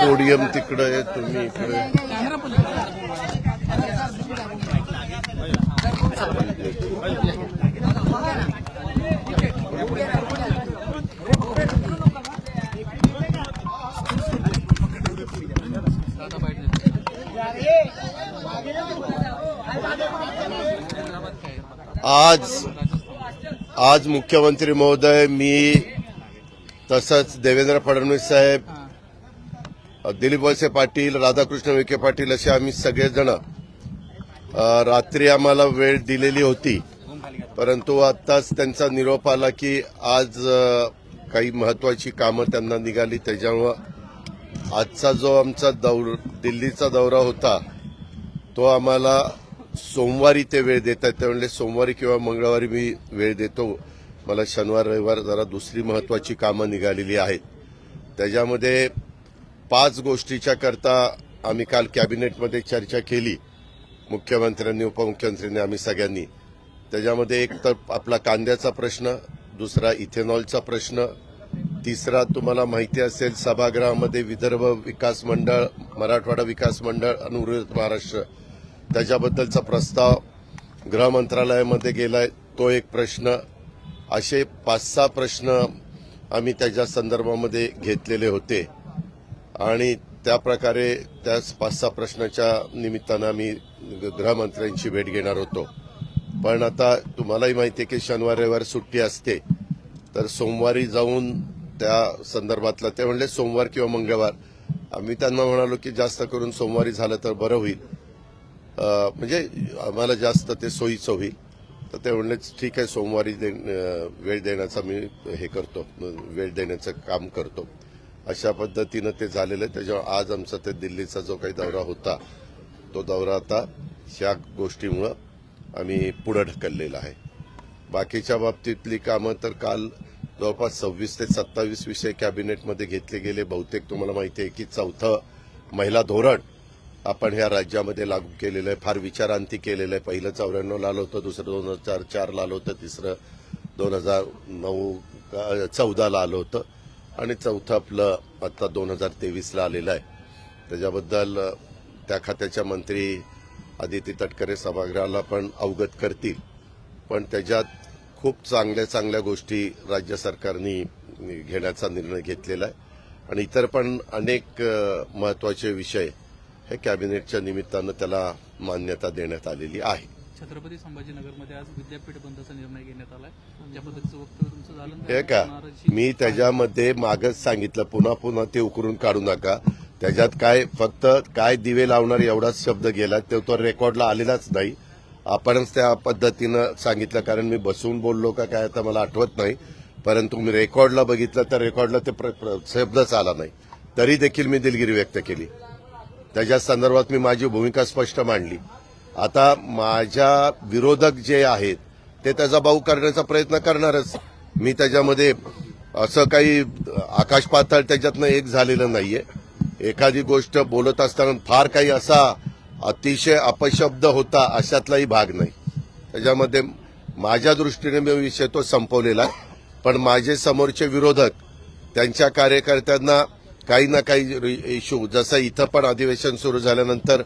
Podium तिकडे आहे तुम्ही इकडे आज आज मुख्यमंत्री महोदय मी तसंच देवेंद्र फडणवीस साहेब दिलीप वळसे पाटील राधाकृष्ण विखे पाटील असे आम्ही सगळेजण रात्री आम्हाला वेळ दिलेली होती. परंतु आत्ताच त्यांचा निरोप आला की आज काही महत्वाची कामं त्यांना निघाली. त्याच्यामुळं आजचा जो आमचा दौर दिल्लीचा दौरा होता तो आम्हाला सोमवारी ते वेळ देत आहेत ते म्हणले सोमवारी किंवा मंगळवारी मी वेळ देतो. मला शनिवार रविवार जरा दुसरी महत्वाची कामं निघालेली आहेत. त्याच्यामध्ये पाच गोष्टीच्या करता आम्ही काल कॅबिनेटमध्ये चर्चा केली. मुख्यमंत्र्यांनी उपमुख्यमंत्र्यांनी आम्ही सगळ्यांनी. त्याच्यामध्ये एक तर आपला कांद्याचा प्रश्न दुसरा इथेनॉलचा प्रश्न तिसरा तुम्हाला माहिती असेल सभागृहामध्ये विदर्भ विकास मंडळ मराठवाडा विकास मंडळ आणि महाराष्ट्र. त्याच्याबद्दलचा प्रस्ताव गृहमंत्रालयामध्ये गेला गेलाय. तो एक प्रश्न. असे पाच सहा प्रश्न आम्ही त्याच्या संदर्भामध्ये घेतलेले होते. आणि त्या प्रकारे त्या पाच सहा प्रश्नाच्या निमित्तानं आम्ही गृहमंत्र्यांची भेट घेणार होतो. पण आता तुम्हालाही माहिती आहे की शनिवार रविवार सुट्टी असते. तर सोमवारी जाऊन त्या संदर्भातलं ते म्हणले सोमवार किंवा मंगळवार. आम्ही त्यांना म्हणालो की जास्त करून सोमवारी झालं तर बरं होईल. म्हणजे आम्हाला जास्त ते सोयीचं होईल. तर ते म्हणले ठीक आहे सोमवारी दे वेळ देण्याचा मी हे करतो वेळ देण्याचं काम करतो. अशा पद्धतीनं ते झालेलं आहे. त्याच्यावर आज आमचा ते दिल्लीचा जो काही दौरा होता तो दौरा आता ह्या गोष्टीमुळं आम्ही पुढं ढकललेला आहे. बाकीच्या बाबतीतली कामं तर काल जवळपास सव्वीस ते सत्तावीस विषय कॅबिनेटमध्ये घेतले गेले. बहुतेक तुम्हाला माहिती आहे की चौथं महिला धोरण आपण ह्या राज्यामध्ये लागू केलेलं आहे फार विचारांती केलेलं आहे. पहिलं चौऱ्याण्णवला आलं होतं दुसरं दोन हजार चारला आलं होतं तिसरं दोन हजार नऊ चौदाला आलं होतं. आणि चौथं आपलं आत्ता दोन हजार तेवीसला आलेलं आहे. त्याच्याबद्दल त्या खात्याच्या मंत्री आदिती तटकरे सभागृहाला पण अवगत करतील. पण त्याच्यात खूप चांगल्या चांगल्या गोष्टी राज्य सरकारने घेण्याचा निर्णय घेतलेला आहे. आणि इतर पण अनेक महत्त्वाचे महत्त्वाचे विषय हे कॅबिनेटच्या निमित्तानं त्याला मान्यता देण्यात आलेली आहे. छत्रपती संभाजीनगरमध्ये आज विद्यापीठ बंदचा निर्णय घेण्यात आलाय. त्या पद्धतीचं वक्तव्य तुमचं झालं? हे का? मी त्याच्यामध्ये मागच सांगितलं पुन्हा पुन्हा ते उकरून काढू नका. त्याच्यात काय फक्त काय दिवे लावणार एवढाच शब्द गेला तो तर रेकॉर्डला आलेलाच नाही. आपणच त्या पद्धतीनं सांगितलं कारण मी बसून बोललो का काय आता मला आठवत नाही. परंतु मी रेकॉर्डला बघितलं तर रेकॉर्डला ते शब्दच आला नाही. तरी देखील मी दिलगिरी व्यक्त केली. त्याच्या संदर्भात मी माझी भूमिका स्पष्ट मांडली. आता माझ्या विरोधक जे आहेत ते त्याचा भाऊ करण्याचा प्रयत्न करणारच. मी त्याच्यामध्ये असं काही आकाश पाताळ त्याच्यातनं एक झालेलं नाहीये. एखादी गोष्ट बोलत असताना फार काही असा अतिशय अपशब्द होता अशातलाही भाग नाही. त्याच्यामध्ये माझ्या दृष्टीने मी विषय तो संपवलेला पण माझे समोरचे विरोधक त्यांच्या कार्यकर्त्यांना काही ना काही इश्यू जसं इथं पण अधिवेशन सुरू झाल्यानंतर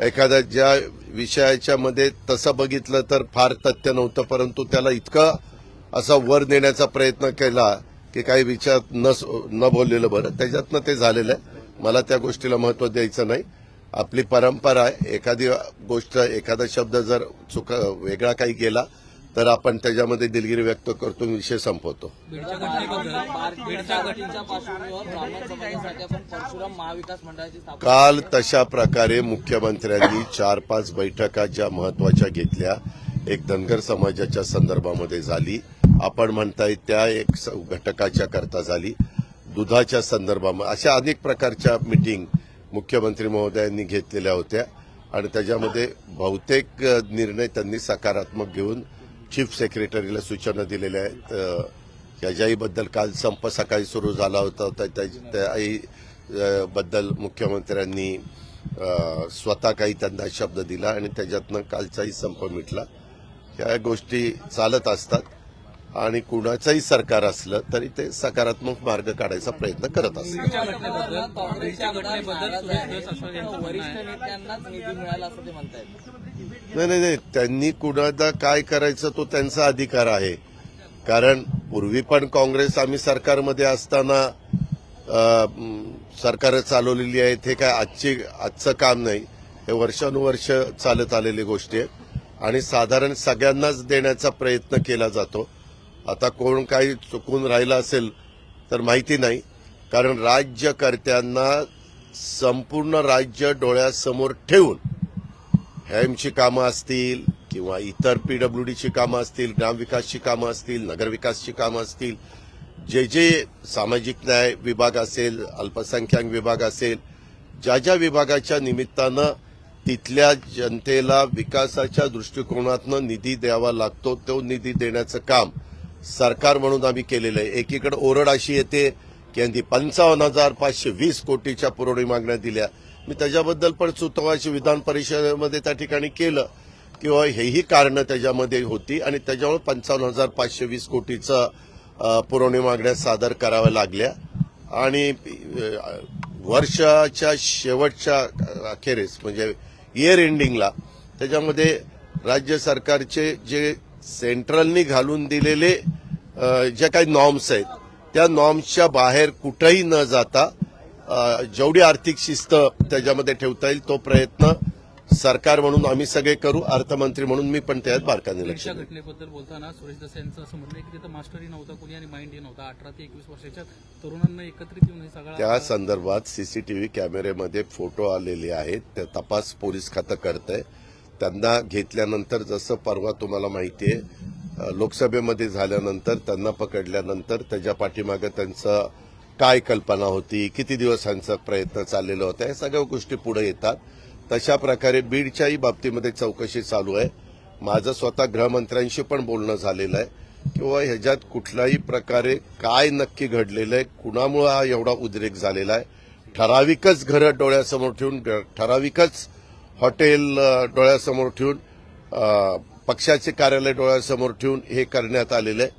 एखाद्या ज्या विषयाच्या मध्ये तसं बघितलं तर फार तथ्य नव्हतं परंतु त्याला इतकं असा वर देण्याचा प्रयत्न केला की काही विचार न न बोललेलं बरं. त्याच्यातनं ते झालेलं आहे. मला त्या गोष्टीला महत्त्व द्यायचं नाही. आपली परंपरा आहे. एखादी गोष्ट एखादा शब्द जर चुका वेगळा काही गेला तर आपण त्याच्यामध्ये दिलगिरी व्यक्त करतो विषय संपवतो. काल तशा प्रकारे मुख्यमंत्र्यांनी चार पाच बैठका ज्या महत्त्वाच्या घेतल्या एक धनगर समाजाच्या संदर्भामध्ये झाली. आपण म्हणताय त्या एक घटकाच्या करता झाली. दुधाच्या संदर्भामध्ये अशा अनेक प्रकारच्या मिटिंग मुख्यमंत्री महोदयांनी घेतलेल्या होत्या. आणि त्याच्यामध्ये बहुतेक निर्णय त्यांनी सकारात्मक घेऊन चीफ सेक्रेटरीला सूचना दिलेल्या आहेत. याच्याहीबद्दल काल संप सकाळी सुरू झाला होता. तर त्या- त्याही बद्दल मुख्यमंत्र्यांनी स्वतः काही त्यांना शब्द दिला आणि त्याच्यातनं कालचाही संप मिटला. ह्या गोष्टी चालत असतात. आणि कुणाचंही सरकार असलं तरी ते सकारात्मक मार्ग काढायचा प्रयत्न करत नाही नाही नाही. त्यांनी कुणाला काय करायचं तो त्यांचा अधिकार आहे. कारण पूर्वी पण काँग्रेस आम्ही सरकारमध्ये असताना सरकार चालवलेली आहेत हे काय आजची आजचं काम नाही. हे वर्षानुवर्ष चालत आलेली गोष्टी आहे. आणि साधारण सगळ्यांनाच देण्याचा प्रयत्न केला जातो. आता कोण काही चुकून राहिलं असेल तर माहिती नाही. कारण राज्यकर्त्यांना संपूर्ण राज्य डोळ्यासमोर ठेवून हॅमची कामं असतील किंवा इतर पीडब्ल्यूडीची कामं असतील ग्रामविकासची कामं असतील नगरविकासची कामं असतील जे जे सामाजिक न्याय विभाग असेल अल्पसंख्याक विभाग असेल ज्या ज्या विभागाच्या निमित्तानं तिथल्या जनतेला विकासाच्या दृष्टिकोनातनं निधी द्यावा लागतो तो निधी देण्याचं काम सरकार म्हणून आम्ही केलेलं आहे. एकीकडे ओरड अशी येते की यांनी पंचावन्न हजार पाचशे वीस कोटीच्या पुरवणी मागण्या दिल्या. मी त्याच्याबद्दल पण सुतवाची विधान परिषदेमध्ये त्या ठिकाणी केलं. किंवा हेही कारणं त्याच्यामध्ये होती आणि त्याच्यामुळे पंचावन्न हजार पाचशे वीस कोटीचं पुरवणी मागण्या सादर कराव्या लागल्या. आणि वर्षाच्या शेवटच्या अखेरीस म्हणजे इयर एंडिंगला त्याच्यामध्ये राज्य सरकारचे जे सेंट्रलनी घालून दिलेले अ, जे काही नॉर्म्स आहेत त्या नॉर्म्सच्या बाहेर कुठंही न जाता जेवढी आर्थिक शिस्त त्याच्यामध्ये ठेवता येईल तो प्रयत्न सरकार म्हणून आम्ही सगळे करू अर्थमंत्री म्हणून मी पण त्यात बारकाने लक्ष. घटनेबद्दल बोलताना सुरेश दस यांचं असं म्हणणं की तिथं मास्टरही नव्हता कोणी आणि माइंडही नव्हता अठरा ते एकवीस वर्षाच्या तरुणांना एकत्रित येऊन हे सगळा त्या संदर्भात सीसीटीव्ही कॅमेऱ्यामध्ये फोटो आलेले आहेत त्या तपास पोलीस खातं करत आहे त्यांना घेतल्यानंतर जसं परवा तुम्हाला माहिती आहे लोकसभेमध्ये झाल्यानंतर त्यांना पकडल्यानंतर त्याच्या पाठीमागे त्यांचं काय कल्पना होती किती दिवसांचा प्रयत्न चाललेला होता या सगळ्या गोष्टी पुढे येतात. तशा प्रकारे बीडच्याही बाबतीमध्ये चौकशी चालू आहे. माझं स्वतः गृहमंत्र्यांशी पण बोलणं झालेलं आहे. किंवा ह्याच्यात कुठल्याही प्रकारे काय नक्की घडलेलं आहे कुणामुळे हा एवढा उद्रेक झालेला आहे? ठराविकच घरं डोळ्यासमोर ठेवून ग- ठराविकच हॉटेल डोळ्यासमोर ठेवून पक्षाचे कार्यालय डोळ्यासमोर ठेवून हे करण्यात आलेलं आहे.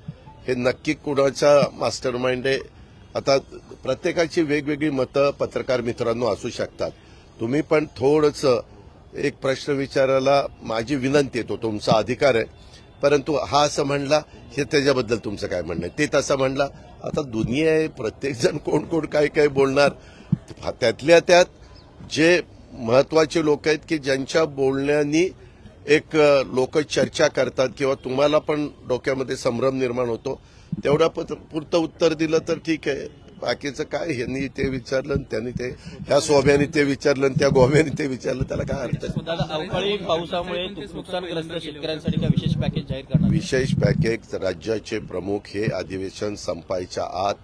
हे नक्की कुणाचा मास्टर माइंड आहे आता प्रत्येकाची वेगवेगळी मतं पत्रकार मित्रांनो असू शकतात. तुम्ही पण थोडंसं एक प्रश्न विचारायला माझी विनंती येतो तुमचा अधिकार आहे. परंतु हा असं म्हणला हे त्याच्याबद्दल तुमचं काय म्हणणं आहे? ते तसं म्हणला आता दुनिया आहे प्रत्येकजण कोण कोण काय काय बोलणार? त्यातल्या त्यात जे महत्त्वाचे लोक आहेत की ज्यांच्या बोलण्यानी एक लोक चर्चा करतात किंवा तुम्हाला पण डोक्यामध्ये संभ्रम निर्माण होतो. तेवढा पत- पुरतं उत्तर दिलं तर ठीक आहे. बाकीचं काय? ह्यांनी ते विचारलं त्यांनी ते ह्या सोब्याने ते विचारलं त्या गोव्याने ते विचारलं. त्याला काय अर्थ अवकाळी पावसामुळे नुकसानग्रस्त शेतकऱ्यांसाठी काय विशेष पॅकेज जाहीर करणार? विशेष पॅकेज राज्याचे प्रमुख हे अधिवेशन संपायच्या आत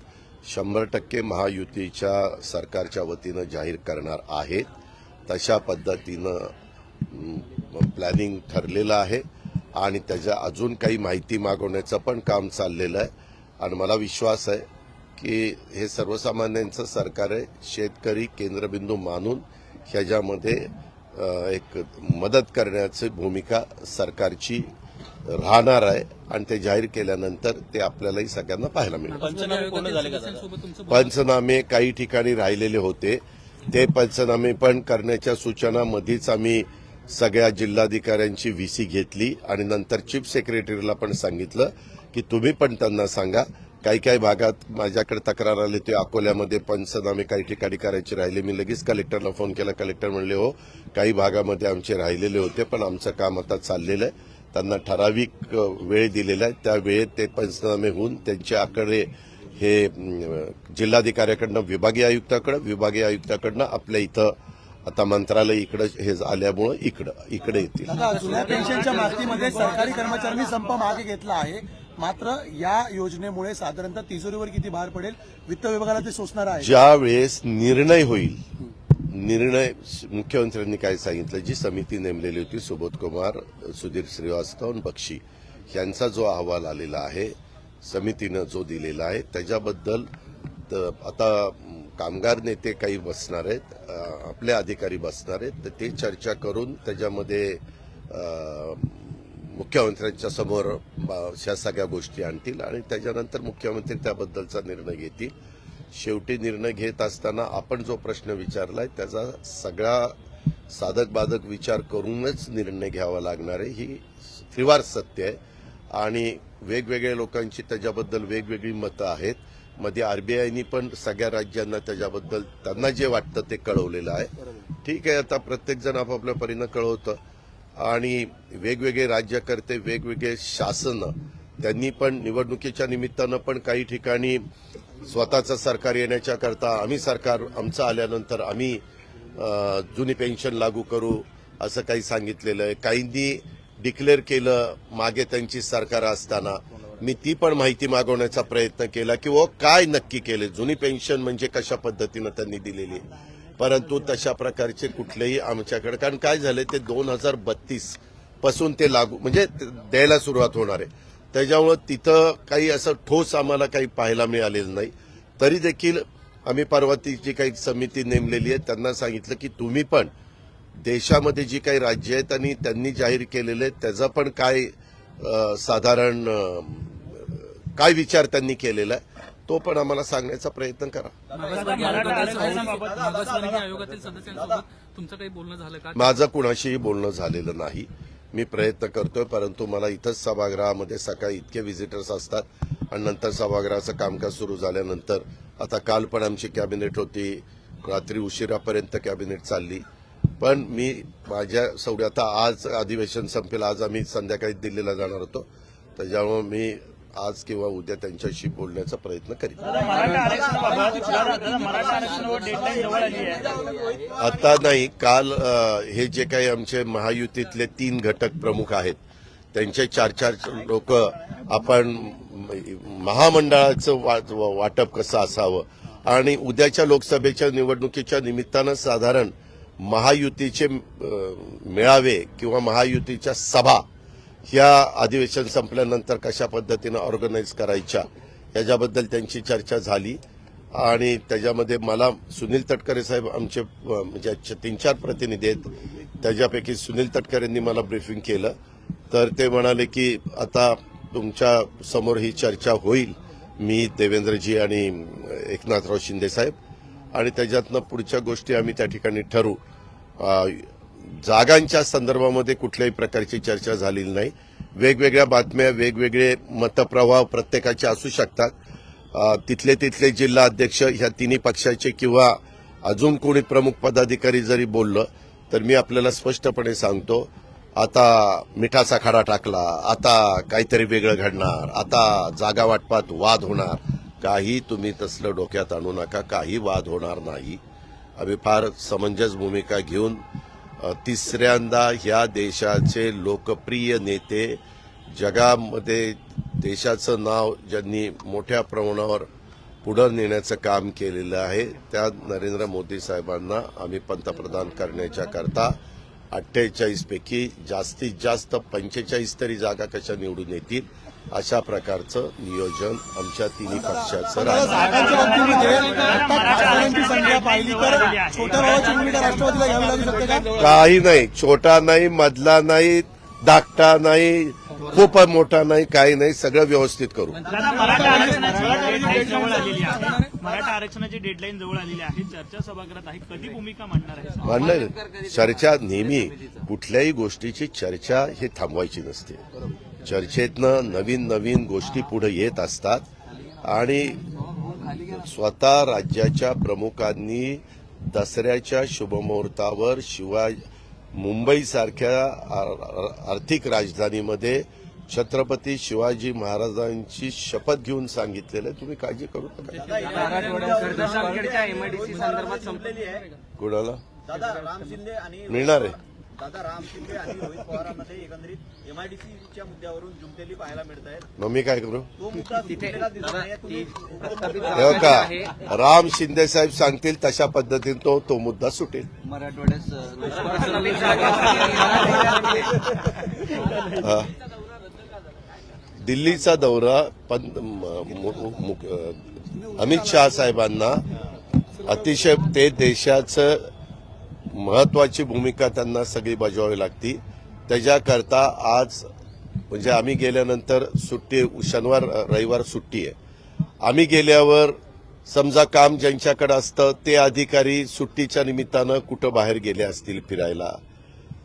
शंभर टक्के महायुतीच्या सरकारच्या वतीनं जाहीर करणार आहेत. तशा पद्धतीनं प्लॅनिंग ठरलेलं आहे आणि त्याच्या अजून काही माहिती मागवण्याचं पण काम चाललेलं आहे. आणि मला विश्वास आहे की हे सर्वसामान्यांचं सरकार आहे शेतकरी केंद्रबिंदू मानून ह्याच्यामध्ये एक मदत करण्याची भूमिका सरकारची राहणार आहे आणि ते जाहीर केल्यानंतर ते आपल्यालाही सगळ्यांना पाहायला मिळेल. पंचनामे काही ठिकाणी राहिलेले होते. ते पंचनामे पण करण्याच्या सूचना मधीच आम्ही सगळ्या जिल्हाधिकाऱ्यांची व्हीसी घेतली आणि नंतर चीफ सेक्रेटरीला पण सांगितलं की तुम्ही पण त्यांना सांगा. काही काही भागात माझ्याकडे तक्रार आली ते अकोल्यामध्ये पंचनामे काही ठिकाणी करायचे राहिले. मी लगेच कलेक्टरला फोन केला. कलेक्टर म्हणले हो काही भागामध्ये आमचे राहिलेले होते पण आमचं काम आता चाललेलं आहे. त्यांना ठराविक वेळ दिलेला आहे. त्या वेळेत ते पंचनामे होऊन त्यांच्याकडे हे जिल्हाधिकाऱ्याकडनं विभागीय आयुक्ताकडे विभागीय आयुक्ताकडनं आपल्या इथं आता मंत्रालय इकडं हे आल्यामुळं इकडं इकडे येतील. आता जुन्या पेन्शनच्या मागणीमध्ये सरकारी कर्मचाऱ्यांनी संप मागे घेतला आहे. मात्र या योजनेमुळे साधारणतः तिजोरीवर किती भार पडेल वित्त विभागाला ते सोसणार आहे. ज्या वेळेस निर्णय होईल निर्णय मुख्यमंत्र्यांनी काय सांगितलं जी समिती नेमलेली होती सुबोध कुमार सुधीर श्रीवास्तव बक्षी यांचा जो अहवाल आलेला आहे समितीनं जो दिलेला आहे त्याच्याबद्दल आता कामगार नेते काही बसणार आहेत आपले अधिकारी बसणार आहेत तर ते चर्चा करून त्याच्यामध्ये मुख्यमंत्र्यांच्या समोर ब- ह्या सगळ्या गोष्टी आणतील आणि त्याच्यानंतर मुख्यमंत्री त्याबद्दलचा निर्णय घेतील. शेवटी निर्णय घेत असताना आपण जो प्रश्न विचारलाय त्याचा सगळा साधक बाधक विचार करूनच निर्णय घ्यावा लागणार आहे ही त्रिवार सत्य आहे. आणि वेगवेगळ्या लोकांची त्याच्याबद्दल वेगवेगळी मतं आहेत. मध्ये आरबीआयनी पण सगळ्या राज्यांना त्याच्याबद्दल त्यांना जे वाटतं ते कळवलेलं आहे. ठीक आहे आता प्रत्येक जण आपापल्या परीनं कळवतं. आणि वेगवेगळे राज्यकर्ते वेगवेगळे शासन त्यांनी पण निवडणुकीच्या निमित्तानं पण काही ठिकाणी स्वतःचं सरकार येण्याच्या करता आम्ही सरकार आमचं आल्यानंतर आम्ही जुनी पेन्शन लागू करू असं काही सांगितलेलं आहे. काहींनी डिक्लेअर केलं मागे त्यांची सरकार असताना. मी ती पण माहिती मागवण्याचा प्रयत्न केला की ओ काय नक्की केले? जुनी पेन्शन म्हणजे कशा पद्धतीनं त्यांनी दिलेली? परंतु तशा प्रकारचे कुठलेही आमच्याकडे कारण काय झालं ते दोन हजार बत्तीसपासून ते लागू म्हणजे द्यायला सुरुवात होणार आहे. त्याच्यामुळं तिथं काही असं ठोस आम्हाला काही पाहायला मिळालेलं नाही. तरी देखील आम्ही पार्वतीची काही समिती नेमलेली आहे. त्यांना सांगितलं की तुम्ही पण देशामध्ये जी काही राज्य आहेत आणि त्यांनी जाहीर केलेले आहेत त्याचा पण काय साधारण काय विचार त्यांनी केलेला आहे तो पण आम्हाला सांगण्याचा प्रयत्न करा. माझं कुणाशीही बोलणं झालेलं नाही. मी प्रयत्न करतोय परंतु मला इथंच सभागृहामध्ये सकाळी इतके व्हिजिटर्स असतात आणि नंतर सभागृहाचं कामकाज सुरू झाल्यानंतर आता काल पण आमची कॅबिनेट होती. रात्री उशिरापर्यंत कॅबिनेट चालली. पण मी माझ्या सवडी आता आज अधिवेशन संपेल आज आम्ही संध्याकाळी दिल्लीला जाणार होतो. त्याच्यामुळे मी आज किंवा उद्या त्यांच्याशी बोलण्याचा प्रयत्न करीन. आता नाही काल हे जे काही आमचे महायुतीतले तीन घटक प्रमुख आहेत त्यांचे चार चार लोक आपण महामंडळाचं वाटप कसं असावं? आणि उद्याच्या लोकसभेच्या निवडणुकीच्या निमित्तानं साधारण महायुतीचे मेळावे किंवा महायुतीच्या सभा ह्या अधिवेशन संपल्यानंतर कशा पद्धतीनं ऑर्गनाईज करायच्या याच्याबद्दल त्यांची चर्चा झाली. आणि त्याच्यामध्ये मला सुनील तटकरे साहेब आमचे म्हणजे तीन चार प्रतिनिधी आहेत. त्याच्यापैकी सुनील तटकरेंनी मला ब्रीफिंग केलं. तर ते म्हणाले की आता तुमच्यासमोर ही चर्चा होईल. मी देवेंद्रजी आणि एकनाथराव शिंदे साहेब आणि त्याच्यातनं पुढच्या गोष्टी आम्ही त्या ठिकाणी ठरवू जागांच्या संदर्भामध्ये कुठल्याही प्रकारची चर्चा झालेली नाही. वेगवेगळ्या बातम्या वेगवेगळे मतप्रवाह प्रत्येकाचे असू शकतात. तिथले तिथले जिल्हा अध्यक्ष ह्या तिन्ही पक्षाचे किंवा अजून कोणी प्रमुख पदाधिकारी जरी बोललं तर मी आपल्याला स्पष्टपणे सांगतो आता मिठाचा खडा टाकला आता काहीतरी वेगळं घडणार आता जागा वाटपात वाद होणार काही तुम्ही तसलं डोक्यात आणू नका काही वाद होणार नाही. आम्ही फार समंजस भूमिका घेऊन तिसऱ्यांदा ह्या देशाचे लोकप्रिय नेते जगामध्ये देशाचं नाव ज्यांनी मोठ्या प्रमाणावर पुढं नेण्याचं काम केलेलं आहे त्या नरेंद्र मोदी साहेबांना आम्ही पंतप्रधान करण्याच्या करता जास्तीत जास्त पंचेचाळीस तरी जागा कशा निवडून येतील अशा प्रकारचं नियोजन आमच्या तिन्ही पक्षाचं राहील काही नाही. छोटा नाही मधला नाही धाकटा नाही खूप मोठा नाही काही नाही. सगळं व्यवस्थित करू. मराठा आरक्षणाची डेडलाईन जवळ आलेली आहे. चर्चा सभागृहात आहे. कधी भूमिका मांडणार आहे. चर्चा नेहमी कुठल्याही गोष्टीची चर्चा हे थांबवायची नसते. चर्चेतनं नवीन नवीन गोष्टी पुढे येत असतात आणि स्वतः राज्याच्या प्रमुखांनी दसऱ्याच्या शुभमुहूर्तावर शिवाय मुंबईसारख्या आर्थिक राजधानीमध्ये छत्रपती शिवाजी महाराजांची शपथ घेऊन सांगितलेलं आहे. तुम्ही काळजी करू नका. एमआयडीसी संदर्भात संपलेली आहे कुणाला? दादा राम शिंदे आणि मिळणार आहे. दादा राम शिंदे आणि रोहित पवारांमध्ये एकंदरीत एमआयडीसीच्या मुद्द्यावरून जुमतेली पाहायला मिळत आहेत मग मी काय करू? तो मुद्दा दिसत तुम्ही हे का राम शिंदे साहेब सांगतील तशा पद्धतीने तो तो मुद्दा सुटेल. हा. दिल्लीचा दौरा पंत- म- मु- मु- अ, अमित शहा साहेबांना अतिशय ते देशाचं महत्वाची भूमिका त्यांना सगळी बजावावी लागती. त्याच्याकरता आज म्हणजे आम्ही गेल्यानंतर सुट्टी शनिवार रविवार सुट्टी आहे. आम्ही गेल्यावर समजा काम ज्यांच्याकडे असतं ते अधिकारी सुट्टीच्या निमित्तानं कुठं बाहेर गेले असतील फिरायला.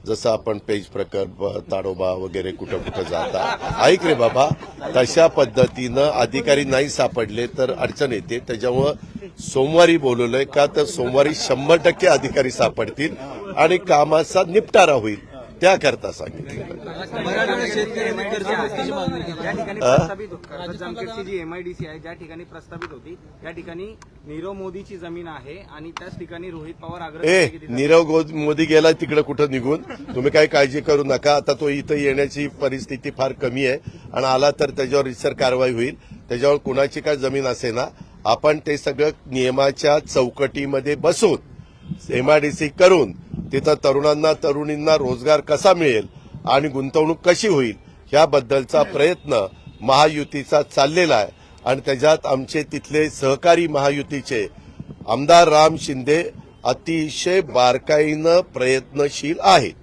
जसं आपण पेज प्रकल्प ताडोबा वगैरे कुठं कुठं जाता. ऐक रे बाबा तशा पद्धतीनं अधिकारी नाही सापडले तर अडचण येते. त्याच्यामुळं सोमवारी बोलवलंय का तर सोमवारी शंभर टक्के अधिकारी सापडतील आणि कामाचा निपटारा होईल. त्याकरता सांगितलं. नीरव मोदीची जमीन आहे आणि त्याच ठिकाणी रोहित पवार ए आग्रह नीरव गो- मोदी गेला तिकडे कुठं निघून? तुम्ही काही काळजी करू नका. आता तो इथं येण्याची परिस्थिती फार कमी आहे. आणि आला तर त्याच्यावर रिसर कारवाई होईल. त्याच्यावर कुणाची काय जमीन असे ना आपण ते सगळं नियमाच्या चौकटीमध्ये बसून एमआयडीसी करून तिथं तरुणांना तरुणींना रोजगार कसा मिळेल आणि गुंतवणूक कशी होईल याबद्दलचा प्रयत्न महायुतीचा चाललेला आहे. आणि त्याच्यात आमचे तिथले सहकारी महायुतीचे आमदार राम शिंदे अतिशय बारकाईनं प्रयत्नशील आहेत.